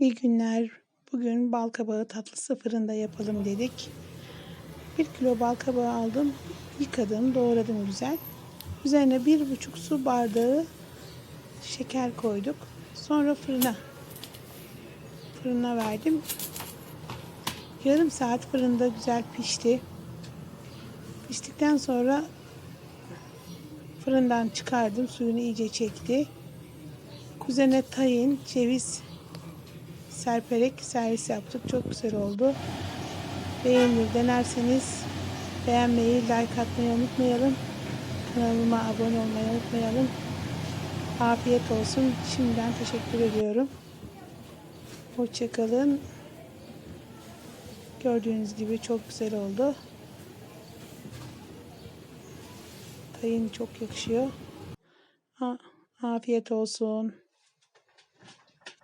İyi günler. Bugün bal kabağı tatlısı fırında yapalım dedik. 1 kilo bal kabağı aldım. Yıkadım, doğradım güzel. Üzerine bir buçuk su bardağı şeker koyduk. Sonra fırına fırına verdim. Yarım saat fırında güzel pişti. Piştikten sonra fırından çıkardım. Suyunu iyice çekti. Üzerine tayin, ceviz serperek servis yaptık. Çok güzel oldu. Beğenir, denerseniz beğenmeyi, like atmayı unutmayalım. Kanalıma abone olmayı unutmayalım. Afiyet olsun. Şimdiden teşekkür ediyorum. Hoşçakalın. Gördüğünüz gibi çok güzel oldu. Tayin çok yakışıyor. A- Afiyet olsun.